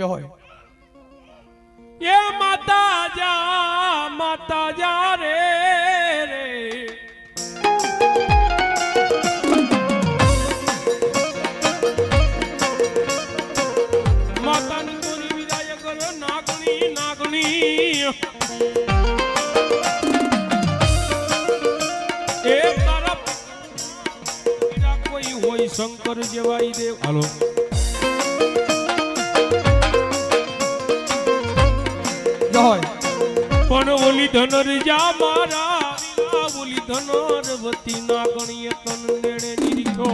જો હોય. એ માતા જા માતા જા રે રે. માતાની ગોરી વિદાય કરો, નાગણી નાગણી. શંકર જેવાય દેવ. હાલો. જો હોય. પણ ઓલી ધનર જા મારા ઓલી ધનર વતી ના ગણીએ તન નેણે નીરીખો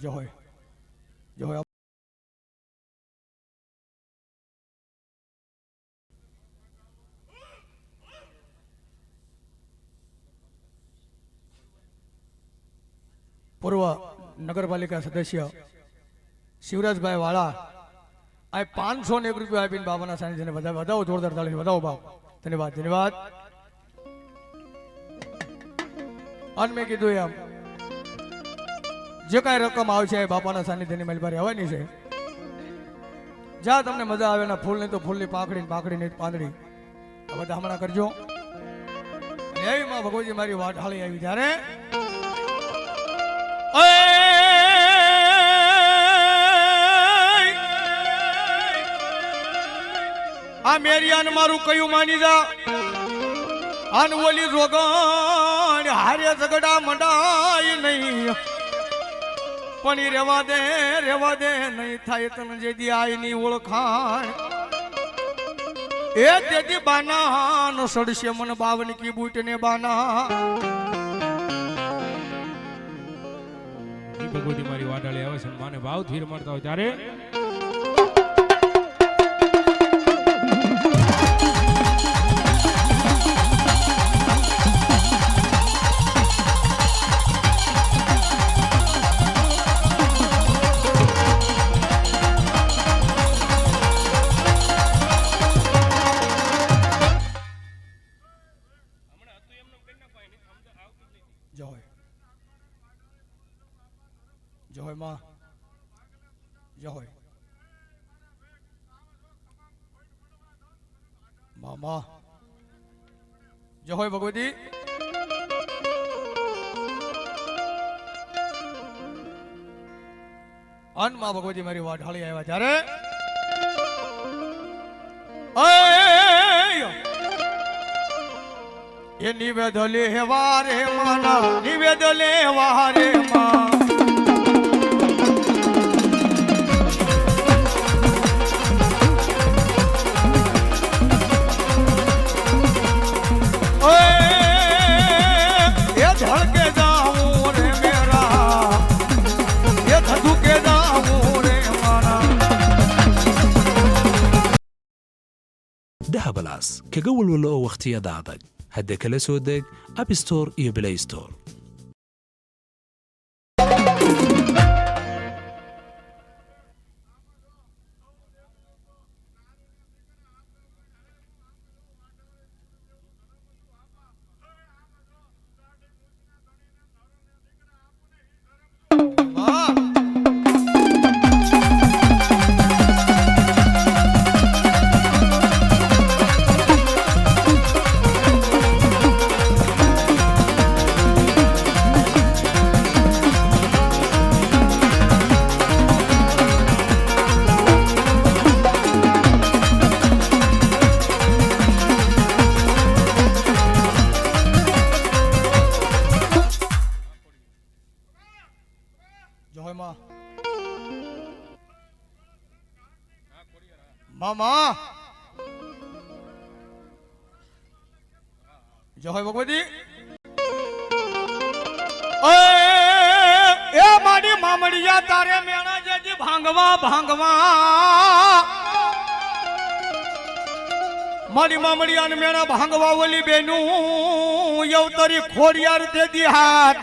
પૂર્વ નગરપાલિકા સદસ્ય શિવરાજભાઈ વાળા, આ પાંચસો ને એક રૂપિયા આપીને બાબાના સાનિધ્યને વધારે વધાવો, જોરદાર તાળી વધાવો બાપ. ધન્યવાદ ધન્યવાદ. અને મેં કીધું એમ જે કાંઈ રકમ આવશે એ બાપાના સાનિધ્યની મલબારી આવવાની છે. જ્યાં તમને મજા આવે ને ફૂલની તો ફૂલની પાંખડી પાંખડીની પાંદડી. આ બધા હમણાં કરજો. એવી માં ભગવતી, મારી વાત હાળી આવી ત્યારે આ મેરિયાન મારું કયું માની જા? આન ઓલી રોગણ હારે ઝગડા મંડાય નહીં. પણ એ રેવા દે રેવા દે, નહીં થાય તને જે દી આઈ ની ઓળખાણ. એ તેથી બાના નો સડશે મન બાવન કી બૂટ ને બાના ભગવતી મારી વાડાળી આવે છે માને ભાવ ધીર મળતા હોય ત્યારે મામા જય ભગવતી અનમાં ભગવતી મારી વાટ હાળી આવ્યા ત્યારે અય! એ નિવેદ લેવા રે માના નિવેદ લેવા રે મા kaga walwalo oo wakhtiyada adag hadda kala soo deg abstore iyo play જય ભગવતી એ મારી મામડિયા તારે મેણા જેજી ભાંગવા ભાંગવા મારી મામડિયા ને મેણા ભાંગવા ઓલી બેનું યવતરી ખોડિયાર તે દી હાથ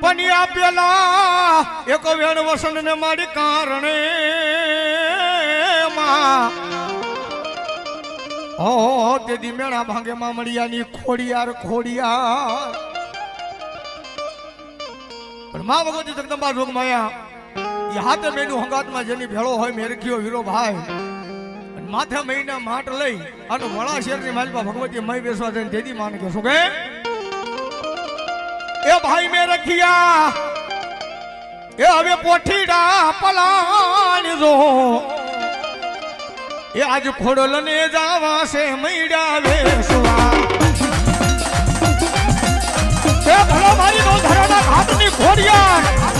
પણ આપેલા પેલા એક વેણ વસન ને મારી કારણે માં ઓ તે મેળા ભાંગે મામડિયાની ખોડિયાર ખોડિયાર. પણ મા ભગવતી જગદંબા જોગ માયા એ હાથે મેનું હંગાતમાં જેની ભેળો હોય મેરખીઓ હીરો ભાઈ. માથે મહિના માટ લઈ અને વણા શેરની માલપા ભગવતી મય બેસવા જઈને દેદી માને કે શું કે? એ ભાઈ મેં રખિયા, એ હવે પોઠીડા પલાણ જો એ આજ ખોડલ ને જાવા છે, મૈડા વેસવા. એ ભલો મારી નો ધરાના ઘાટની ઘાટની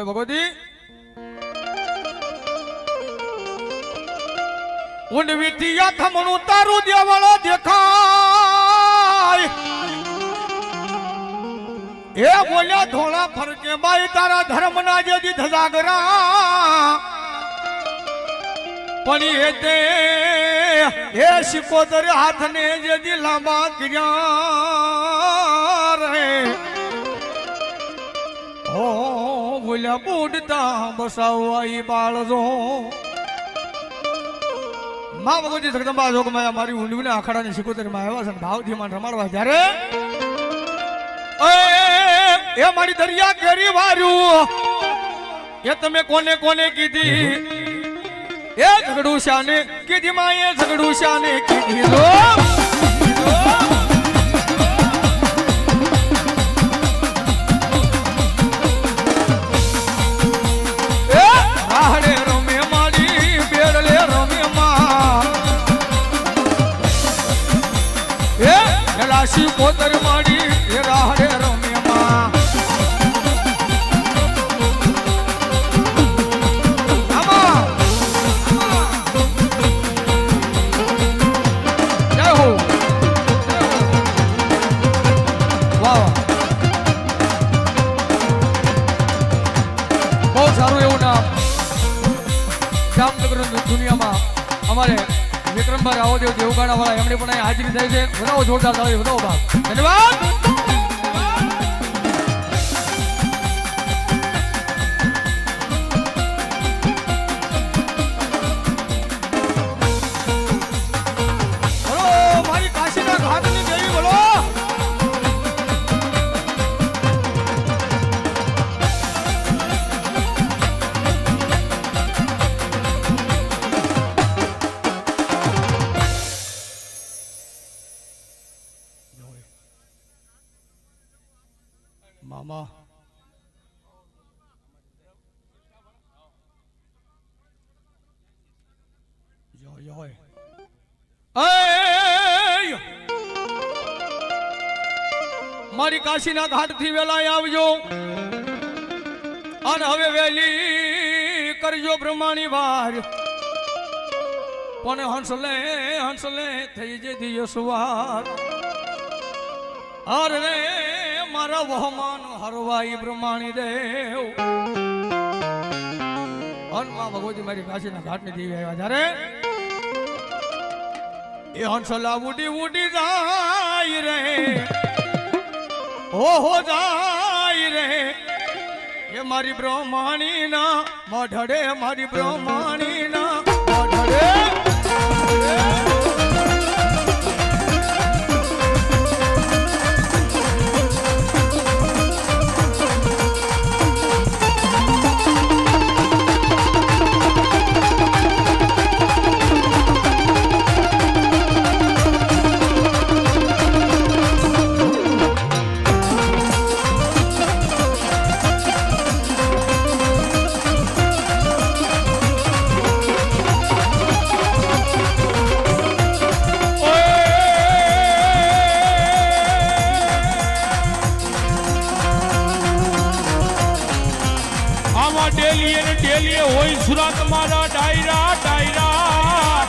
હોય ભગવતી? ઊંડ વિટિયા થમણું તારું દેવળો દેખાય. એ બોલ્યા ધોળા ફરકે બાઈ, તારા ધર્મના જેદી ધજાગરા પણ એ તે, એ શિકોતર હાથને જેદી લાંબા કર્યા રે. ઓ બોલ્યા બુડતા બસાવવા ઈ બાળજો. મા ભગવતી જગદંબા જોગમાં મારી ઊંડવીના અખાડાની શિકોતરીમાં આવ્યા છે ભાવથી મને રમાડવા જ્યારે એ એ મારી દરિયા કેરી વાર્યું. એ તમે કોને કોને કીધી? એ ઝઘડું શાને કીધી માં એ ઝઘડું શાને કીધી. ಮೋತರು ಮಾಡಿ વાળા એમની પણ હાજરી થઈ છે. વધાવો જોરદાર તાળી ધન્યવાદ. કાશીના ઘાટથી વેલા આવજો. અને હવે વેલી કરજો બ્રહ્માણી વાર. પણ હંસલે હંસલે થઈ જતી યસવાર અરે રે, મારા વહમાન હરવાઈ બ્રહ્માણી દેવ. હનુમા ભગવતી મારી કાશીના ઘાટની દેવી આવ્યા જ્યારે એ હંસલા ઉડી ઉડી જાય રે. ઓહો જાય રે. એ મારી બ્રહ્માણી ના મઢડે મારી બ્રહ્માણી ના મઢડે. આમાં ડેલીએ ને ડેલીએ હોય સુરત મારા ડાયરા ડાયરા.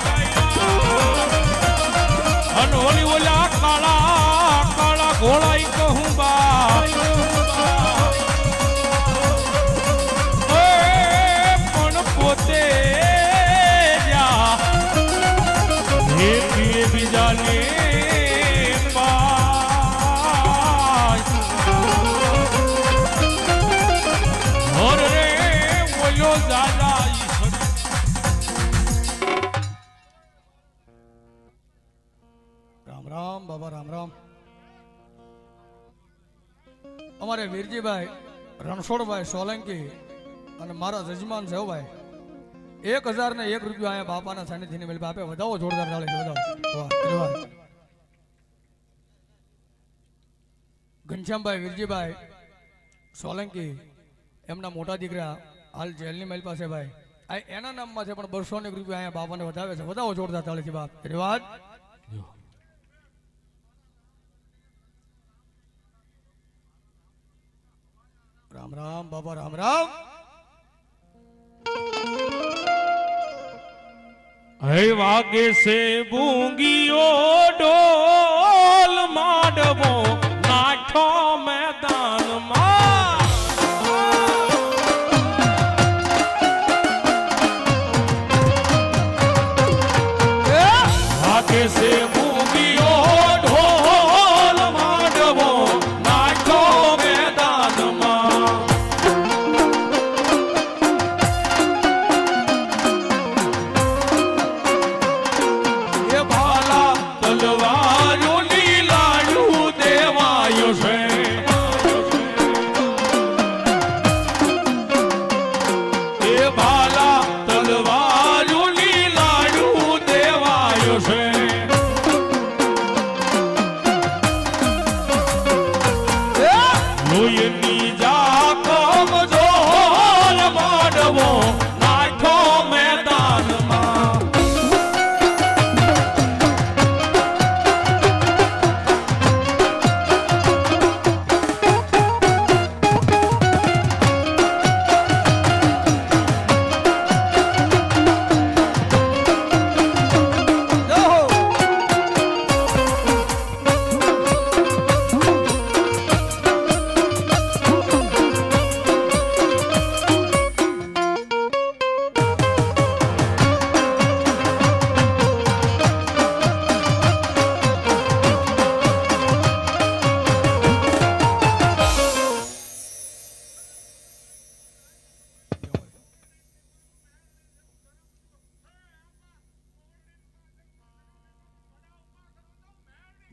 અને ઓલી ઓલા કાળા કાળા ઘોડાઈ કહું બા. રામ, બાબા રામ રામ. અમારે વીરજીભાઈ, રણછોડભાઈ સોલંકી અને મારા જજમાન છે ભાઈ એક હજાર ને એક રૂપિયા અહીંયા બાપાના સાનિધ્યને મેળવી આપે. વધાવો જોરદાર ચાલે વધાવો. ઘનશ્યામભાઈ, વીરજીભાઈ, સોલંકી, એમના મોટા દીકરા, હાલ જેલની મેલ પાસે ભાઈ. આ એના નામમાં છે, પણ બસો ને રૂપિયા અહીંયા બાપાને વધાવે છે. વધાવો જોરદાર ચાલે છે, બાપ. ધન્યવાદ રામ રામ બાબા રામ રામ હે વાગે છે બૂંગીઓ ડોલ માંડવો નાઠો મેદાનમાં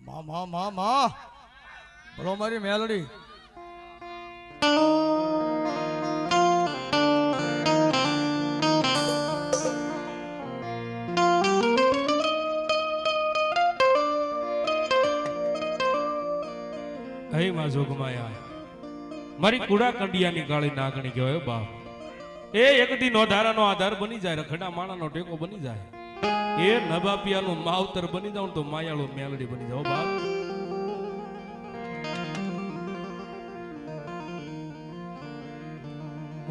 માં માં માં માં. બોલો મારી મેલડી. હે માં જોગમાયા મારી કુડા કંડિયાની કાળી નાગણી કહેવાય બાપ. એ એક દી નો ધારાનો આધાર બની જાય, રખડા માણાનો ટેકો બની જાય. એ નબાપિયાનું માવતર બની જાવ તો માયાળો મેલડી બની જાવ બાપ.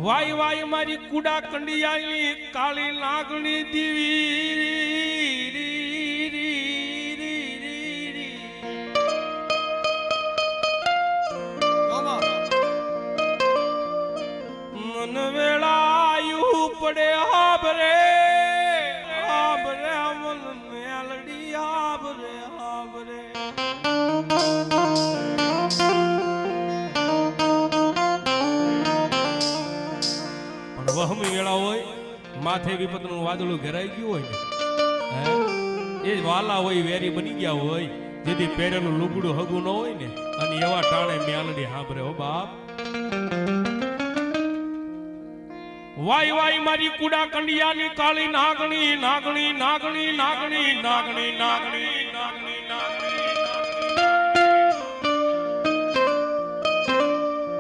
વાય વાય, મારી કુડા કંડિયાની કાળી લાગણી દીવી. માથે વિપતનું વાદળું ઘેરાઈ ગયું હોય એ વાલા હોય, વેરી બની ગયા હોય, જેથી પહેરેલું લુગડું હગું ન હોય ને, અને એવા ટાણે મ્યાલડી હાંભરે હો બાપ. વાય વાય મારી કુડા કંડિયાની કાળી નાગણી નાગણી નાગણી નાગણી નાગણી નાગણી નાગણી નાગણી.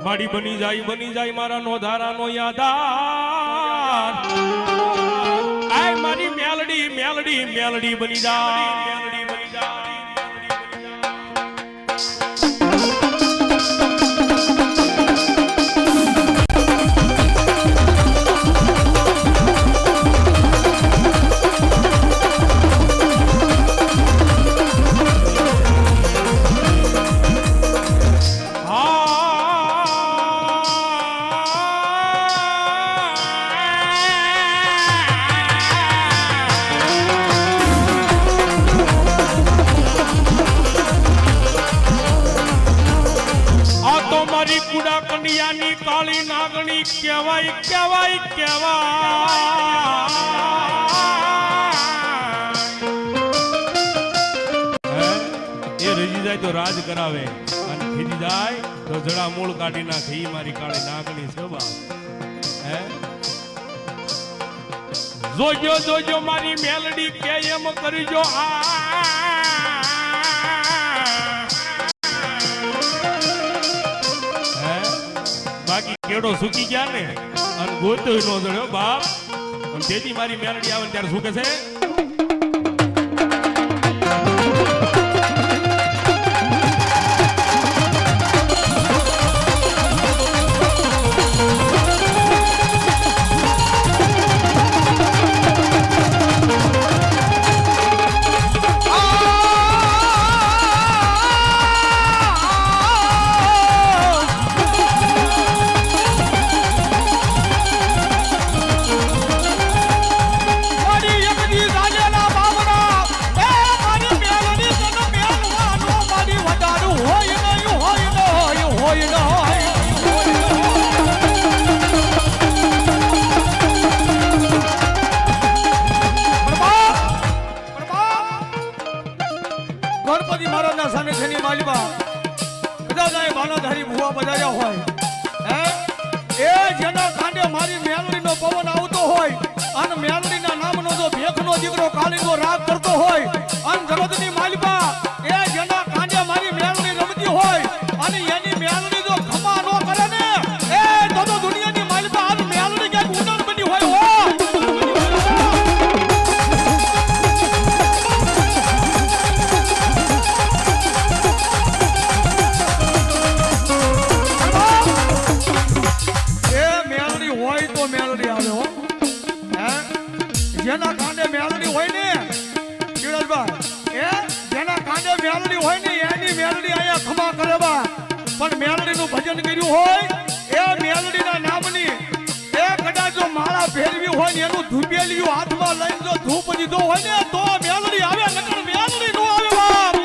મારી બની જાય બની જાય, મારા નો ધારા નો યાદાર આય મારી મેલડી મેલડી મેલડી બની જાય કાળી નાગણી કહેવાય કહેવાય કહેવાય. એ રજી તો રાજ કરાવે અને ખીજી જાય તો જડા મૂળ કાઢી નાખે. એ મારી કાળી નાગણી છે બા હે? જોજો જોજો, મારી મેલડી કે એમ કરજો આ. બાકી કેડો સુકી ગયા ને, અને ગોતો નો જડ્યો બાપ. તેથી મારી મેલડી આવે ત્યારે શું કે છે? 大家要欢迎。હોય ને એનું ધૂપેલિયું હાથમાં લઈને જો ધૂપ દીધો હોય ને તો મેલડી આવે, નકર મેલડી નો આવે બાપ.